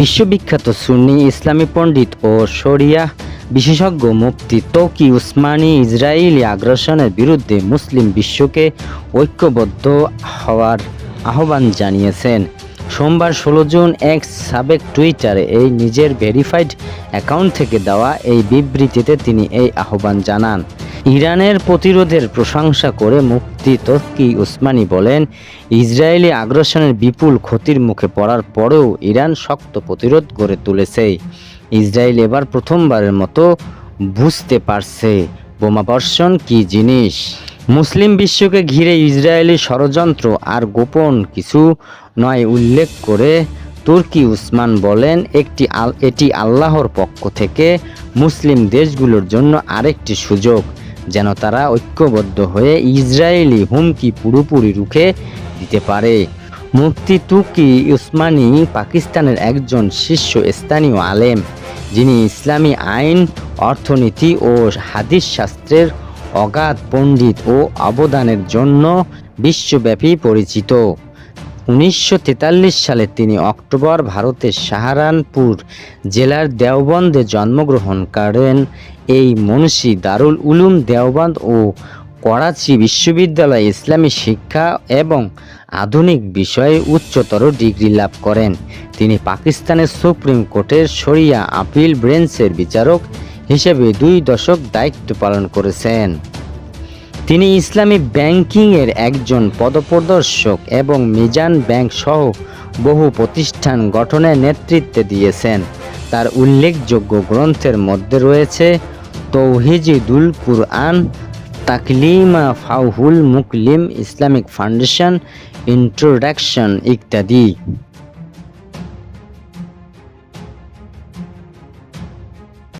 বিশ্ববিখ্যাত সুন্নি ইসলামী পণ্ডিত ও শরিয়া বিশেষজ্ঞ মুফতি তৌকি উসমানী ইসরায়েলি আগ্রাসনের বিরুদ্ধে মুসলিম বিশ্বকে ঐক্যবদ্ধ হওয়ার আহ্বান জানিয়েছেন। সোমবার ষোলো জুন এক সাবেক টুইটারে এই নিজের ভেরিফাইড অ্যাকাউন্ট থেকে দেওয়া এই বিবৃতিতে তিনি এই আহ্বান জানান। ইরানের প্রতিরোধের প্রশংসা করে মুক্তি তকি উসমানী বলেন, ইসরায়েলি আগ্রাসনের বিপুল ক্ষতির মুখে পড়ার পরেও ইরান শক্ত প্রতিরোধ গড়ে তুলেছে। ইসরায়েল এবার প্রথমবারের মতো বুঝতে পারছে বোমাবর্ষণ কি জিনিস। মুসলিম বিশ্বকে ঘিরে ইসরায়েলি ষড়যন্ত্র আর গোপন কিছু নয় উল্লেখ করে তুর্কি উসমান বলেন, একটি এটি আল্লাহর পক্ষ থেকে মুসলিম দেশগুলোর জন্য আরেকটি সুযোগ। যেন তারা ঐক্যবদ্ধ হয়ে ইসরায়েলি হুমকি পুরোপুরি রুখে দিতে পারে। মুফতি তুকি উসমানী পাকিস্তানের একজন শীর্ষ স্থানীয় আলেম, যিনি ইসলামী আইন, অর্থনীতি ও হাদিস শাস্ত্রের অগাধ পণ্ডিত ও অবদানের জন্য বিশ্বব্যাপী পরিচিত। উনিশশো তেতাল্লিশ সালে তিনি অক্টোবর ভারতের সাহারানপুর জেলার দেওবন্দে জন্মগ্রহণ করেন। এই মনীষী দারুল উলুম দেওবন্দ ও করাচি বিশ্ববিদ্যালয়ে ইসলামী শিক্ষা এবং আধুনিক বিষয়ে উচ্চতর ডিগ্রি লাভ করেন। তিনি পাকিস্তানের সুপ্রিম কোর্টের শরিয়া আপিল ব্রেঞ্চের বিচারক হিসেবে দুই দশক দায়িত্ব পালন করেছেন। তিনি ইসলামী ব্যাংকিংয়ের একজন পদপ্রদর্শক এবং মিজান ব্যাংক সহ বহু প্রতিষ্ঠান গঠনের নেতৃত্ব দিয়েছেন। তার উল্লেখযোগ্য গ্রন্থের মধ্যে রয়েছে তৌহিজিদুল কুরআন, তাকলিমা ফাউহুল মুকলিম ইসলামিক ফাউন্ডেশন, ইন্ট্রোডাকশন ইত্যাদি।